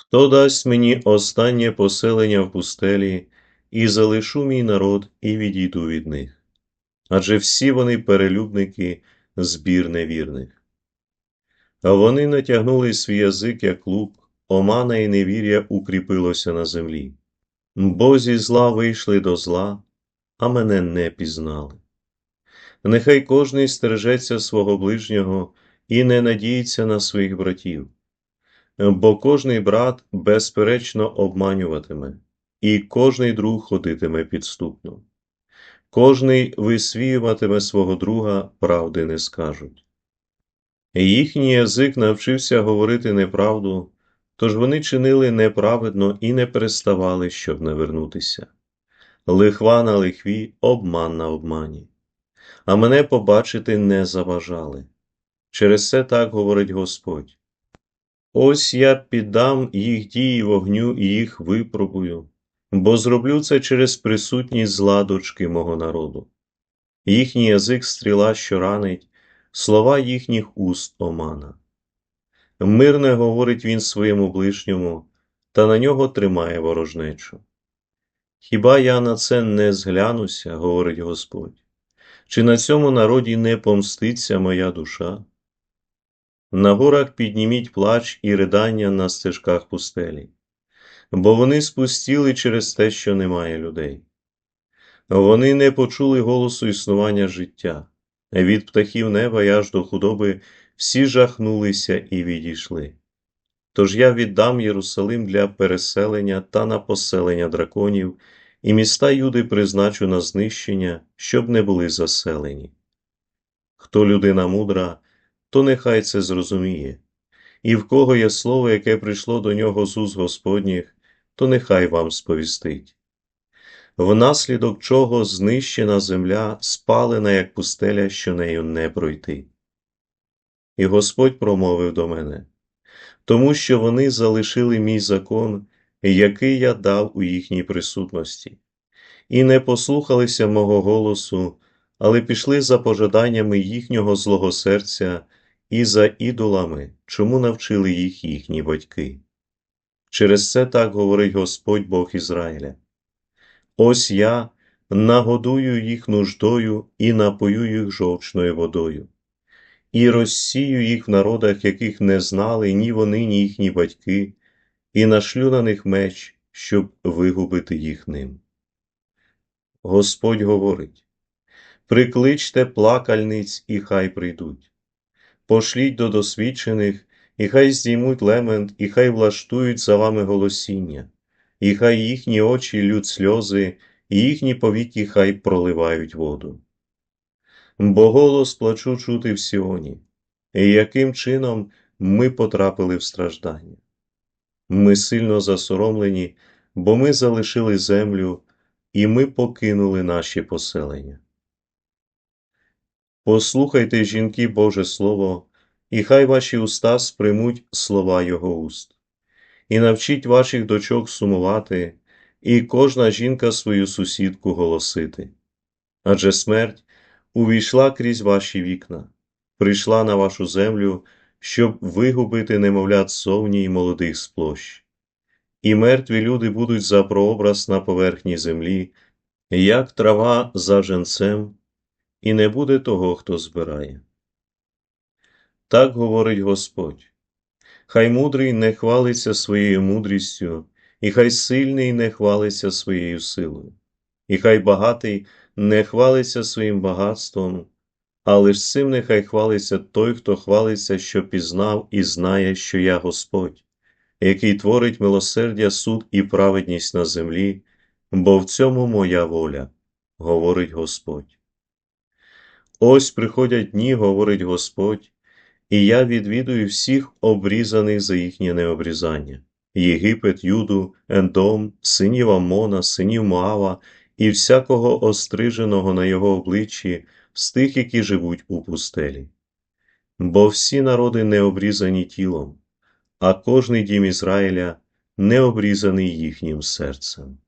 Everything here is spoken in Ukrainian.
Хто дасть мені останнє поселення в пустелі, і залишу мій народ, і відійду від них. Адже всі вони перелюбники, збір невірних. А вони натягнули свій язик, як лук, омана і невір'я укріпилося на землі. Бо зі зла вийшли до зла, а мене не пізнали. Нехай кожний стережеться свого ближнього і не надіється на своїх братів бо кожний брат безперечно обманюватиме, і кожний друг ходитиме підступно. Кожний висвіюватиме свого друга, правди не скажуть. Їхній язик навчився говорити неправду, тож вони чинили неправедно і не переставали, щоб не вернутися. Лихва на лихві, обман на обмані. А мене побачити не заважали. Через це так говорить Господь. Ось я піддам їх дії вогню і їх випробую, бо зроблю це через присутність зла дочки мого народу. Їхній язик стріла, що ранить, слова їхніх уст омана. Мирне говорить він своєму ближньому, та на нього тримає ворожнечу. Хіба я на це не зглянуся, говорить Господь, чи на цьому народі не помститься моя душа? На горах підніміть плач і ридання на стежках пустелі, бо вони спустіли через те, що немає людей. Вони не почули голосу існування життя, від птахів неба аж до худоби всі жахнулися і відійшли. Тож я віддам Єрусалим для переселення та на поселення драконів, і міста Юди призначу на знищення, щоб не були заселені. Хто людина мудра, то нехай це зрозуміє, і в кого є слово, яке прийшло до нього з уст Господніх, то нехай вам сповістить. Внаслідок чого знищена земля, спалена, як пустеля, що нею не пройти. І Господь промовив до мене, тому що вони залишили мій закон, який я дав у їхній присутності, і не послухалися мого голосу, але пішли за пожаданнями їхнього злого серця і за ідолами, чому навчили їх їхні батьки. Через це так говорить Господь Бог Ізраїля. Ось я нагодую їх нуждою і напою їх жовчною водою, і розсію їх в народах, яких не знали ні вони, ні їхні батьки, і нашлю на них меч, щоб вигубити їх ним. Господь говорить Прикличте плакальниць, і хай прийдуть пошліть до досвідчених, і хай здіймуть лемент, і хай влаштують за вами голосіння, і хай їхні очі лють сльози, і їхні повіки хай проливають воду. Бо голос плачу чути в Сіоні, і яким чином ми потрапили в страждання. Ми сильно засоромлені, бо ми залишили землю, і ми покинули наші поселення. Послухайте, жінки, Боже Слово, і хай ваші уста сприймуть слова Його уст, і навчіть ваших дочок сумувати, і кожна жінка свою сусідку голосити. Адже смерть увійшла крізь ваші вікна, прийшла на вашу землю, щоб вигубити немовлят совні й молодих з площ. І мертві люди будуть за прообраз на поверхні землі, як трава за женцем і не буде того, хто збирає. Так говорить Господь. Хай мудрий не хвалиться своєю мудрістю, і хай сильний не хвалиться своєю силою, і хай багатий не хвалиться своїм багатством, але ж цим нехай хвалиться той, хто хвалиться, що пізнав і знає, що я Господь, який творить милосердя, суд і праведність на землі, бо в цьому моя воля, говорить Господь. Ось приходять дні, говорить Господь, і я відвідую всіх обрізаних за їхнє необрізання Єгипет, Юду, Ендом, синів Амона, синів Моава і всякого остриженого на його обличчі з тих, які живуть у пустелі. Бо всі народи не обрізані тілом, а кожний дім Ізраїля не обрізаний їхнім серцем.